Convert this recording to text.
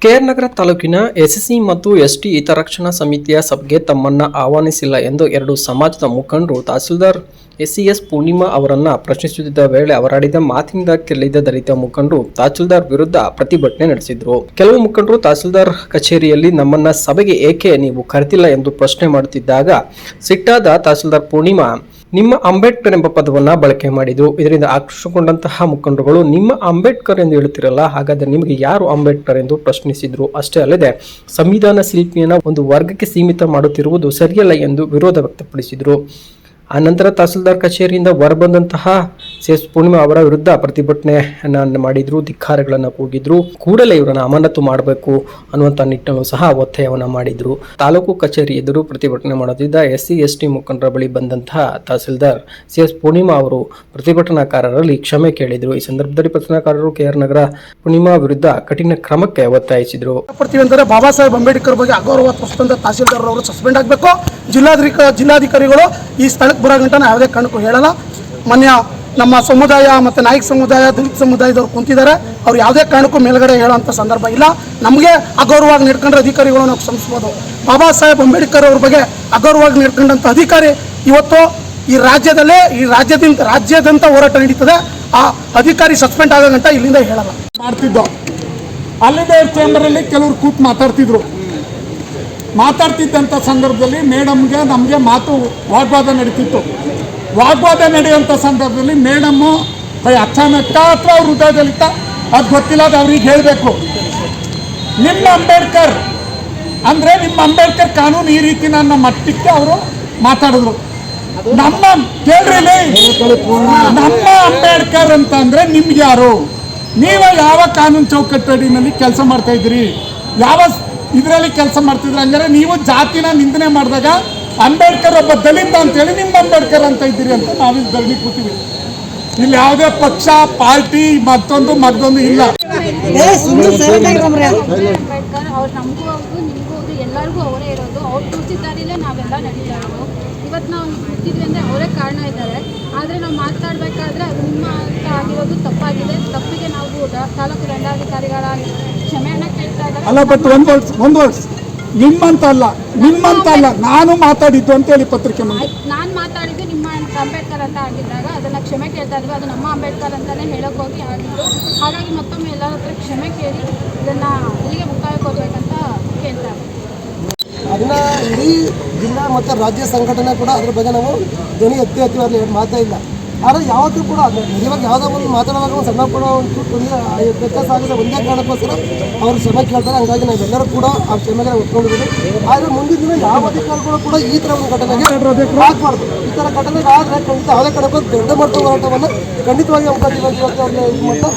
ನಗರ ತಾಲೂಕಿನ ಎಸ್ಎಸ್ಸಿ ಮತ್ತು ಎಸ್ಟಿ ಹಿತರಕ್ಷಣಾ ಸಮಿತಿಯ ಸಭೆಗೆ ತಮ್ಮನ್ನ ಆಹ್ವಾನಿಸಿಲ್ಲ ಎಂದು ಎರಡು ಸಮಾಜದ ಮುಖಂಡರು ತಹಸೀಲ್ದಾರ್ ಎಸ್ಸಿಎಸ್ ಪೂರ್ಣಿಮಾ ಅವರನ್ನ ಪ್ರಶ್ನಿಸುತ್ತಿದ್ದ ವೇಳೆ ಅವರಾಡಿದ ಮಾತಿನಿಂದ ಕೆಲಿದ ದಲಿತ ಮುಖಂಡರು ತಹಸೀಲ್ದಾರ್ ವಿರುದ್ಧ ಪ್ರತಿಭಟನೆ ನಡೆಸಿದ್ರು. ಕೆಲವು ಮುಖಂಡರು ತಹಸೀಲ್ದಾರ್ ಕಚೇರಿಯಲ್ಲಿ ನಮ್ಮನ್ನ ಸಭೆಗೆ ಏಕೆ ನೀವು ಕರೆತಿಲ್ಲ ಎಂದು ಪ್ರಶ್ನೆ ಮಾಡುತ್ತಿದ್ದಾಗ, ಸಿಟ್ಟಾದ ತಹಸೀಲ್ದಾರ್ ಪೂರ್ಣಿಮಾ ನಿಮ್ಮ ಅಂಬೇಡ್ಕರ್ ಎಂಬ ಪದವನ್ನ ಬಳಕೆ ಮಾಡಿದ್ರು. ಇದರಿಂದ ಆಕರ್ಷಗೊಂಡಂತಹ ಮುಖಂಡರುಗಳು ನಿಮ್ಮ ಅಂಬೇಡ್ಕರ್ ಎಂದು ಹೇಳುತ್ತಿರಲ್ಲ, ಹಾಗಾದ್ರೆ ನಿಮಗೆ ಯಾರು ಅಂಬೇಡ್ಕರ್ ಎಂದು ಪ್ರಶ್ನಿಸಿದ್ರು? ಅಷ್ಟೇ ಅಲ್ಲದೆ, ಸಂವಿಧಾನ ಶಿಲ್ಪಿಯನ್ನ ಒಂದು ವರ್ಗಕ್ಕೆ ಸೀಮಿತ ಮಾಡುತ್ತಿರುವುದು ಸರಿಯಲ್ಲ ಎಂದು ವಿರೋಧ ವ್ಯಕ್ತಪಡಿಸಿದರು. ಆನಂತರ ತಹಸೀಲ್ದಾರ್ ಕಚೇರಿಯಿಂದ ಹೊರಬಂದಂತಹ ಎಸ್ ಪೂರ್ಣಿಮಾ ಅವರ ವಿರುದ್ಧ ಪ್ರತಿಭಟನೆಯನ್ನ ಮಾಡಿದ್ರು, ಧಿಕ್ಕಾರಗಳನ್ನು ಕೂಗಿದ್ರು. ಕೂಡಲೇ ಇವರನ್ನ ಅಮಾನತು ಮಾಡಬೇಕು ಅನ್ನುವಂಥ ನಿಟ್ಟನ್ನು ಸಹ ಒತ್ತಾಯವನ್ನ ಮಾಡಿದ್ರು. ತಾಲೂಕು ಕಚೇರಿ ಎದುರು ಪ್ರತಿಭಟನೆ ಮಾಡುತ್ತಿದ್ದ ಎಸ್ ಸಿ ಎಸ್ ಟಿ ಮುಖಂಡರ ಬಳಿ ಬಂದಂತಹ ತಹಸೀಲ್ದಾರ್ ಸಿ ಎಸ್ ಪೂರ್ಣಿಮಾ ಅವರು ಪ್ರತಿಭಟನಾಕಾರರಲ್ಲಿ ಕ್ಷಮೆ ಕೇಳಿದ್ರು. ಈ ಸಂದರ್ಭದಲ್ಲಿ ಪ್ರತಿಭಟನಾಕಾರರು ಕೆ ಆರ್ ನಗರ ಪೂರ್ಣಿಮಾ ವಿರುದ್ಧ ಕಠಿಣ ಕ್ರಮಕ್ಕೆ ಒತ್ತಾಯಿಸಿದ್ರು. ಬಾಬಾ ಸಾಹೇಬ್ ಅಂಬೇಡ್ಕರ್ ಬಗ್ಗೆ ಅಗೌರವ ತೋರಿಸಿದಂತ ತಹಸೀಲ್ದಾರ್ ಅವರು ಸಸ್ಪೆಂಡ್ ಆಗಬೇಕು. ಜಿಲ್ಲಾಧಿಕ, ಜಿಲ್ಲಾಧಿಕಾರಿಗಳು ಈ ಸ್ಥಳಕ್ಕೆ ಬರೋ ಯಾವುದೇ ಕಾರಣಕ್ಕೂ ಹೇಳಲ್ಲ. ಮೊನ್ನೆ ನಮ್ಮ ಸಮುದಾಯ ಮತ್ತು ನಾಯಕ ಸಮುದಾಯ, ದಲಿತ ಸಮುದಾಯದವ್ರು ಕುಂತಿದ್ದಾರೆ ಅವ್ರು ಯಾವುದೇ ಕಾರಣಕ್ಕೂ ಮೇಲ್ಗಡೆ ಹೇಳೋಂಥ ಸಂದರ್ಭ ಇಲ್ಲ. ನಮಗೆ ಅಗೌರವಾಗಿ ನಡ್ಕೊಂಡ್ರೆ ಅಧಿಕಾರಿಗಳು ನಾವು ಕ್ಷಮಿಸ್ಬೋದು. ಬಾಬಾ ಸಾಹೇಬ್ ಅಂಬೇಡ್ಕರ್ ಅವ್ರ ಬಗ್ಗೆ ಅಗೌರವಾಗಿ ನಡ್ಕೊಂಡಂಥ ಅಧಿಕಾರಿ ಇವತ್ತು ಈ ರಾಜ್ಯದಲ್ಲೇ, ಈ ರಾಜ್ಯದಿಂದ, ರಾಜ್ಯದಂತ ಹೋರಾಟ ನಡೀತದೆ. ಆ ಅಧಿಕಾರಿ ಸಸ್ಪೆಂಡ್ ಆಗೋ ಗಂಟ ಇಲ್ಲಿಂದ ಹೇಳಲ್ಲ. ಮಾಡ್ತಿದ್ದೋ ಅಲ್ಲಿದೆ ಚೇಂಬರಲ್ಲಿ ಕೆಲವರು ಕೂತ್ ಮಾತಾಡ್ತಿದ್ರು. ಮಾತಾಡ್ತಿದ್ದಂಥ ಸಂದರ್ಭದಲ್ಲಿ ಮೇಡಮ್ಗೆ ನಮಗೆ ಮಾತು ವಾಗ್ವಾದ ನಡೀತಿತ್ತು. ವಾಗ್ವಾದ ನಡೆಯುವಂಥ ಸಂದರ್ಭದಲ್ಲಿ ಮೇಡಮ್ಮು ಕೈ ಅಚಾನಕ ಅಥವಾ ಅವ್ರ ಹೃದಯದಲ್ಲಿತ್ತ ಅದು ಗೊತ್ತಿಲ್ಲ, ಅದು ಅವ್ರಿಗೆ ಹೇಳಬೇಕು. ನಿಮ್ಮ ಅಂಬೇಡ್ಕರ್, ಅಂದರೆ ನಿಮ್ಮ ಅಂಬೇಡ್ಕರ್ ಕಾನೂನು ಈ ರೀತಿ ನನ್ನ ಮಟ್ಟಕ್ಕೆ ಅವರು ಮಾತಾಡಿದ್ರು. ನಮ್ಮ ಕೇಳ್ರಿ. ನಮ್ಮ ಅಂಬೇಡ್ಕರ್ ಅಂತ ಅಂದರೆ ನಿಮ್ಗೆ ಯಾರು? ನೀವು ಯಾವ ಕಾನೂನು ಚೌಕಟ್ಟಡಿನಲ್ಲಿ ಕೆಲಸ ಮಾಡ್ತಾ ಇದ್ರಿ ಯಾವ ಇದರಲ್ಲಿ ಕೆಲಸ ಮಾಡ್ತಿದ್ರು ಹಂಗಾರೆ ನೀವು ಜಾತಿನ ನಿಂದನೆ ಮಾಡಿದಾಗ ಅಂಬೇಡ್ಕರ್ ಒಬ್ಬ ದಲಿತ ಅಂತೇಳಿ ನಿಮ್ಮ ಅಂಬೇಡ್ಕರ್ ಅಂತ ಇದ್ದೀರಿ ಅಂತ ನಾವಿಲ್ಲಿ ಧರಣಿ ಕೂತೀವಿ. ಇಲ್ಲಿ ಯಾವುದೇ ಪಕ್ಷ ಪಾರ್ಟಿ ಮತ್ತೊಂದು ಮತ್ತೊಂದು ಇಲ್ಲ. ಅಂಬೇಡ್ಕರ್ ಅವ್ರು ನಮಗೂ ಹೌದು ನಿಮಗೂ ಹೌದು ಎಲ್ಲರಿಗೂ ಅವರೇ ಇರೋದು. ಅವ್ರು ತೋರಿಸಿದ್ದಾರಿಲ್ಲೇ ನಾವೆಲ್ಲ ನಡೀತಾ ಇರೋದು. ಇವತ್ತು ನಾವು ಹುಟ್ಟಿದ್ವಿ ಅಂದರೆ ಅವರೇ ಕಾರಣ ಇದ್ದಾರೆ. ಆದರೆ ನಾವು ಮಾತನಾಡಬೇಕಾದ್ರೆ ಅದು ನಿಮ್ಮ ಅಂತ ಆಗಿರೋದು ತಪ್ಪಾಗಿದೆ ತಪ್ಪಿಗೆ ನಾವು ದ- ತಾಲೂಕು ಕ್ಷಮೆಯನ್ನು ಕೇಳ್ತಾ ಇದ್ದಾರೆ. ಅಲ್ಲ ಬಟ್ ಒಂದು ವರ್ಷ ಒಂದು ವರ್ಷ ನಿಮ್ಮಂತ ಅಲ್ಲ ನಿಮ್ಮಂತ ಅಲ್ಲ ನಾನು ಮಾತಾಡಿದ್ದು ಅಂತ ಹೇಳಿ ಪತ್ರಿಕೆ ಮುಂದೆ ನಾನು ಮಾತಾಡಿದ್ದು ನಿಮ್ಮ ಅಂಬೇಡ್ಕರ್ ಅಂತ ಆಗಿದ್ದಾಗ ಅದನ್ನ ಕ್ಷಮೆ ಕೇಳ್ತಾ ಇದ್ವಿ. ಅದು ನಮ್ಮ ಅಂಬೇಡ್ಕರ್ ಅಂತಲೇ ಹೇಳಕ್ ಹೋಗಿ ಆಗಿದ್ದು. ಹಾಗಾಗಿ ಮತ್ತೊಮ್ಮೆ ಎಲ್ಲರ ಹತ್ರ ಕ್ಷಮೆ ಕೇಳಿ ಇದನ್ನ ಇಲ್ಲಿಗೆ ಮುಕ್ತಾಯ ಕೊಡ್ಬೇಕಂತ ಕೇಳ್ತಾ ಅದನ್ನ ಇಡೀ ಜಿಲ್ಲಾ ಮತ್ತು ರಾಜ್ಯ ಸಂಘಟನೆ ಕೂಡ ಅದ್ರ ಬಗ್ಗೆ ನಾವು ಧ್ವನಿ ಎತ್ತಿ ಮಾತೇ ಇಲ್ಲ. ಆದರೆ ಯಾವತ್ತೂ ಕೂಡ ಅದು ಇವಾಗ ಯಾವುದೋ ಒಂದು ಮಾತಾಡುವಾಗ ಒಂದು ಸಣ್ಣ ಕೂಡ ಒಂದು ತೊಂದರೆ ವ್ಯತ್ಯಾಸ ಆಗಿದೆ ಒಂದೇ ಕಾರಣಕ್ಕೋಸ್ಕರ ಅವರು ಶ್ರಮ ಕೇಳ್ತಾರೆ. ಹಂಗಾಗಿ ನಾವೆಲ್ಲರೂ ಕೂಡ ಆ ಕ್ಷಮೆಗೆ ಒಪ್ಕೊಂಡಿದ್ದೀವಿ. ಆದರೆ ಮುಂದಿನ ದಿನ ಯಾವ ಅಧಿಕಾರಿಗಳು ಕೂಡ ಈ ಥರ ಒಂದು ಘಟನೆಗೆ ಆಗಬಾರ್ದು. ಈ ಥರ ಘಟನೆಗೆ ಆದರೆ ಖಂಡಿತ ಯಾವುದೇ ಕಾರಣಕ್ಕೂ ದೊಡ್ಡ ಮಟ್ಟದ ಹೋರಾಟವನ್ನು ಖಂಡಿತವಾಗಿ ಅವಕಾಶ ಇದು ಮಾಡ್ತಾ